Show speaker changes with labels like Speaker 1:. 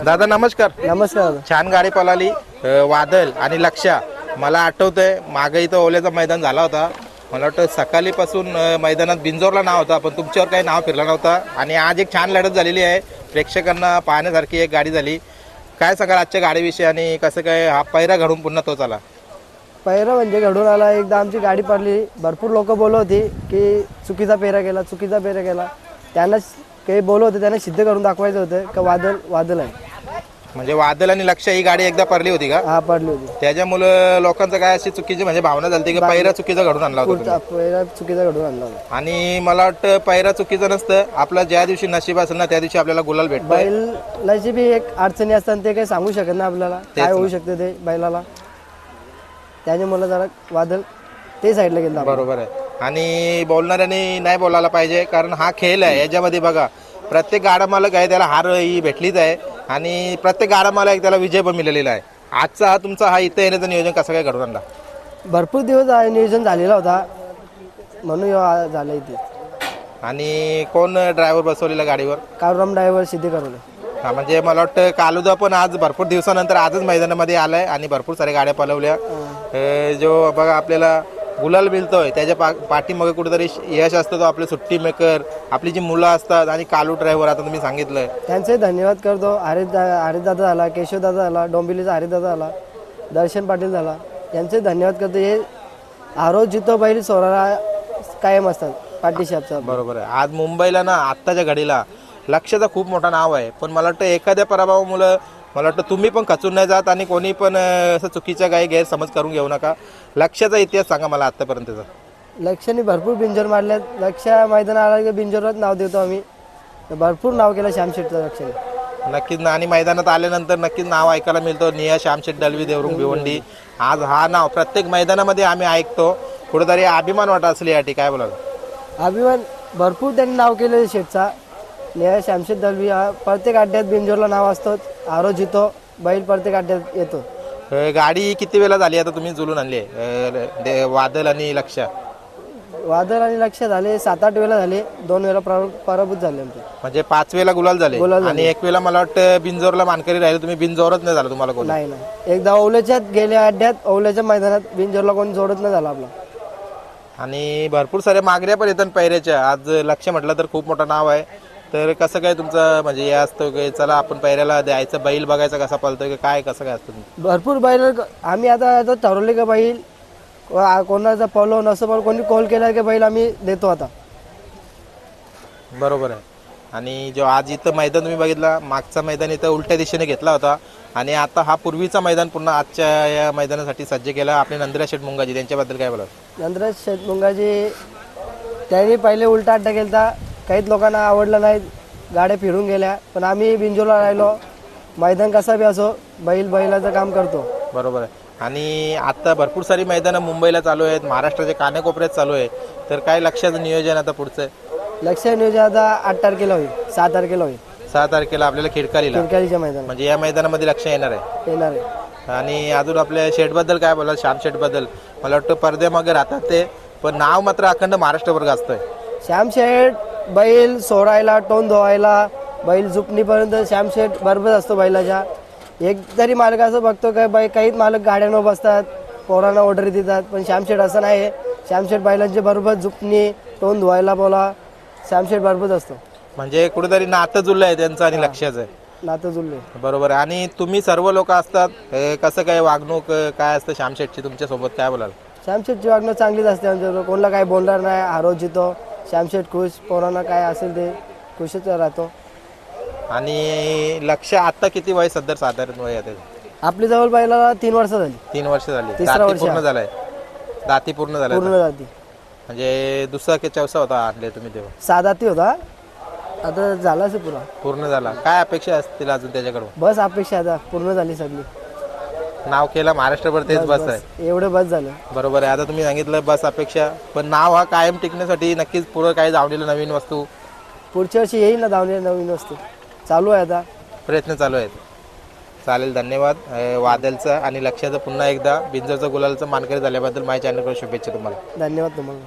Speaker 1: दादा नमस्कार.
Speaker 2: नमस्कार.
Speaker 1: छान गाडी पळाली. अ, वादल आणि लक्षा मला आठवतंय मागे इथं ओल्याचं मैदान झाला होता. मला वाटतं सकाळीपासून अ, मैदानात बिंजोरला नाव होता. पण तुमच्यावर काही नाव फिरलं नव्हता. आणि आज एक छान लढत झालेली आहे. प्रेक्षकांना पाहण्यासारखी एक गाडी झाली. काय सांगाल आजच्या गाडीविषयी आणि कसं काय हा पैरा घडून पुन्हा तोच आला
Speaker 2: पहिलं म्हणजे घडून आला. एकदा आमची गाडी पडली. भरपूर लोक बोलत होती की चुकीचा पेरा केला चुकीचा पेरा केला त्यांना काही बोलत होते त्यांना सिद्ध करून दाखवायचं होतं का वादळ वादळ आहे.
Speaker 1: म्हणजे वादल आणि लक्ष ही गाडी एकदा पडली होती का?
Speaker 2: हा पडली होती.
Speaker 1: त्याच्यामुळं लोकांचं काय अशी चुकीची म्हणजे भावना झाली की पैरा चुकीचा घडून आणला होता
Speaker 2: पुढचा पेरा चुकीचा घडून आणला होता.
Speaker 1: आणि मला वाटतं पैरा चुकीचं नसतं. आपलं ज्या दिवशी नशीब असेल ना त्या दिवशी आपल्याला गुलाल भेटतो
Speaker 2: बैलाची बी एक अडचणी असतात ते काही सांगू शकत नाही आपल्याला. काय होऊ शकते ते बैलाला. त्याच्यामुळे जरा वादळ ते साईडला गेलं आपण.
Speaker 1: बरोबर आहे. आणि बोलणाऱ्यांनी नाही बोलायला पाहिजे कारण हा खेळ आहे. याच्यामध्ये बघा प्रत्येक गाडा मालक आहे त्याला हार ही भेटलीच आहे. आणि प्रत्येक गाडा मालक त्याला विजय पण मिळालेला आहे. आजचा हा तुमचा हा इथं येण्याचं नियोजन कसं काय घडवून आणला?
Speaker 2: भरपूर दिवस आ- नियोजन झालेला होता. म्हणून ह्यो आ- झालं इथे.
Speaker 1: आणि कोण ड्रायव्हर बसवलेला गाडीवर?
Speaker 2: काळूराम ड्रायव्हर सिद्धी करवले
Speaker 1: हा म्हणजे मला वाटतं कालुदा पण आज भरपूर दिवसानंतर आजच मैदानामध्ये आलाय आणि भरपूर साऱ्या गाड्या पलवल्या. अं, जो बघा आपल्याला गुलाल मिळतोय. त्याच्या पा पाठीमागे कुठेतरी यश असतं तो आपले सुट्टी मेकर आपली जी मुलं असतात आणि कालू ड्रायव्हर आता तुम्ही सांगितलंय.
Speaker 2: त्यांचे धन्यवाद करतो. हरिदा हरिदादा झाला केशवदादा झाला डोंबिवलीचा हरिदादा झाला दर्शन पाटील झाला. यांचे धन्यवाद करतो. हे आरोज जितो बैल सोराला कायम असतात पाठीशी
Speaker 1: बरोबर आहे. आज मुंबईला ना आत्ताच्या घडीला लक्षाचं खूप मोठं नाव आहे. पण मला वाटतं एखाद्या पराभवामुळं मला वाटतं तुम्ही पण खचून नाही जात आणि कोणी पण असं चुकीच्या काही गैरसमज करून घेऊ नका. लक्षाचा इतिहास सांगा मला आत्तापर्यंतचा
Speaker 2: लक्षाने भरपूर बिंजोर मारल्यात. लक्ष मैदान आला की बिंजोरच नाव देतो आम्ही. भरपूर नाव केलं श्यामशेठचं लक्षाने.
Speaker 1: नक्कीच ना. आणि मैदानात आल्यानंतर नक्कीच नाव ऐकायला मिळतं. निया श्यामशेठ दलवी देवरुंग भिवंडी. आज हा नाव प्रत्येक मैदानामध्ये आम्ही ऐकतो. कुठेतरी अभिमान वाटत असेल याठी काय बोलाल
Speaker 2: अभिमान भरपूर त्यांनी नाव केलं शेठचा नेहा श्यामशेठ दलवी हा प्रत्येक अड्ड्यात बिंजोरला नाव असतोच आरोज जितो बैल प्रत्येक अड्ड्यात येतो.
Speaker 1: अं, गाडी किती वेळा झाली आता तुम्ही जुलून आणली? आहे? अं, दे- वादल आणि लक्ष.
Speaker 2: वादळ आणि लक्ष झाले सात आठ वेळा झाले दोन वेळा परा- पराभूत झाले आमचे.
Speaker 1: म्हणजे पाच वेळा गुलाल झाले.
Speaker 2: गुलाल
Speaker 1: आणि एक वेळा मला वाटतं बिंजोरला मानकरी राहिले तुम्ही बिंजोरच नाही झालं तुम्हाला कोण.
Speaker 2: नाही नाही. एकदा ओल्याच्यात गेल्या अड्ड्यात ओल्याच्या मैदानात बिंजोरला कोणी जोडत नाही झाला आपला.
Speaker 1: आणि भरपूर साऱ्या मागण्या पण येतात पैऱ्याच्या आज लक्ष म्हटलं तर खूप मोठं नाव आहे. तर कसं काय तुमचं म्हणजे हे असतं की चला आपण पैऱ्याला द्यायचं बैल बघायचा कसा पळतोय की काय कसं काय असतं तुमचं?
Speaker 2: भरपूर बैल आम्ही आता आता ठरवले का बैल कोणाचा पलो नसं पण कोणी कॉल केला की बैल आम्ही देतो आता.
Speaker 1: बरोबर आहे. आणि जो आज इथं मैदान तुम्ही बघितला मागचा मैदान इथं उलट्या दिशेने घेतला होता. आणि आता हा पूर्वीचा मैदान पुन्हा आजच्या या मैदानासाठी सज्ज केला. आपले नंदिरा शेठ मुंगाजी त्यांच्याबद्दल काय बोला
Speaker 2: नंतर शेतमुंगाजी त्यांनी पहिले उलटा अड्डा केलता. काहीच लोकांना आवडलं नाही. गाड्या फिरून गेल्या. पण आम्ही बिंजोला राहिलो. मैदान कसा बी असो बैल बैलाचं काम करतो.
Speaker 1: बरोबर आहे. आणि आता भरपूर सारी मैदानं मुंबईला चालू आहेत. महाराष्ट्राच्या कानाकोपऱ्यात चालू आहे. तर काय लक्षाचं नियोजन आता पुढचं?
Speaker 2: लक्ष नियोजन आता आठ तारखेला होईल. सहा तारखेला होईल.
Speaker 1: सहा तारखेला आपल्याला खिडकालीला.
Speaker 2: किरकालीच्या मैदानात.
Speaker 1: म्हणजे या मैदानामध्ये लक्ष येणार आहे.
Speaker 2: येणार आहे.
Speaker 1: आणि अजून आपल्या शेटबद्दल काय बोला श्याम शेटबद्दल मला वाटतं पडद्यामागे राहतात ते. पण नाव मात्र अखंड महाराष्ट्रभर गाजतोय.
Speaker 2: श्यामशेठ बैल सोडायला टोन धुवायला बैल झुपणीपर्यंत श्यामशेठ बरोबर असतो बैलाच्या. एक तरी मालक असं बघतो काय बाई काहीच मालक गाड्यांवर बसतात पोरांना ऑर्डर देतात पण श्यामशेठ असं नाही श्यामशेठ बैलांचे बरोबर झुपणी टोन धुवायला बोला श्यामशेठ बरोबर असतो.
Speaker 1: म्हणजे कुठेतरी नातं जुळलं आहे त्यांचं आणि लक्षाचं आहे.
Speaker 2: नातं जुळले
Speaker 1: बरोबर आहे. आणि तुम्ही सर्व लोक असतात हे कसं काय वागणूक अं, काय असतं श्याम शेटची तुमच्यासोबत काय बोलाल?
Speaker 2: श्यामशेठची वागणं चांगलीच असते आमच्याबरोबर. कोणाला काय बोलणार नाही आरोज जितो. श्यामशेठ खुश पोरांना काय असेल ते खुशच राहतो.
Speaker 1: आणि लक्ष आता किती वय? सध्या साधारण वय आहे त्याचं?
Speaker 2: आपली जवळ बैलाला तीन वर्ष झाली.
Speaker 1: तीन वर्ष झाली.
Speaker 2: तिसरं
Speaker 1: दाती
Speaker 2: वर्ष
Speaker 1: पूर्ण
Speaker 2: आहे.
Speaker 1: झालाय. दाती पूर्ण झालाय
Speaker 2: पूर्ण जाती
Speaker 1: म्हणजे दुसरा की चौसा होता आणले तुम्ही तेव्हा?
Speaker 2: साधा ती होता. आता झालाच पुरा
Speaker 1: पूर्ण झाला. काय अपेक्षा असतील अजून त्याच्याकडून?
Speaker 2: बस अपेक्षा आता पूर्ण झाली सगळी.
Speaker 1: नाव केलं महाराष्ट्रभर तेच बस आहे.
Speaker 2: एवढं बस झालं.
Speaker 1: बरोबर आहे. आता तुम्ही सांगितलं बस अपेक्षा पण नाव हा कायम टिकण्यासाठी नक्कीच पुढं काही जावलेलं नवीन वस्तू.
Speaker 2: पुढच्या वर्षी येईल ना धावणे नवीन वस्तू? चालू आहे आता.
Speaker 1: प्रयत्न चालू आहेत. चालेल धन्यवाद. अं, वादलचं आणि लक्षाचं पुन्हा एकदा बिंजरचं गुलालचं मानकरी झाल्याबद्दल माझ्या चॅनलकडे शुभेच्छा तुम्हाला.
Speaker 2: धन्यवाद तुम्हाला.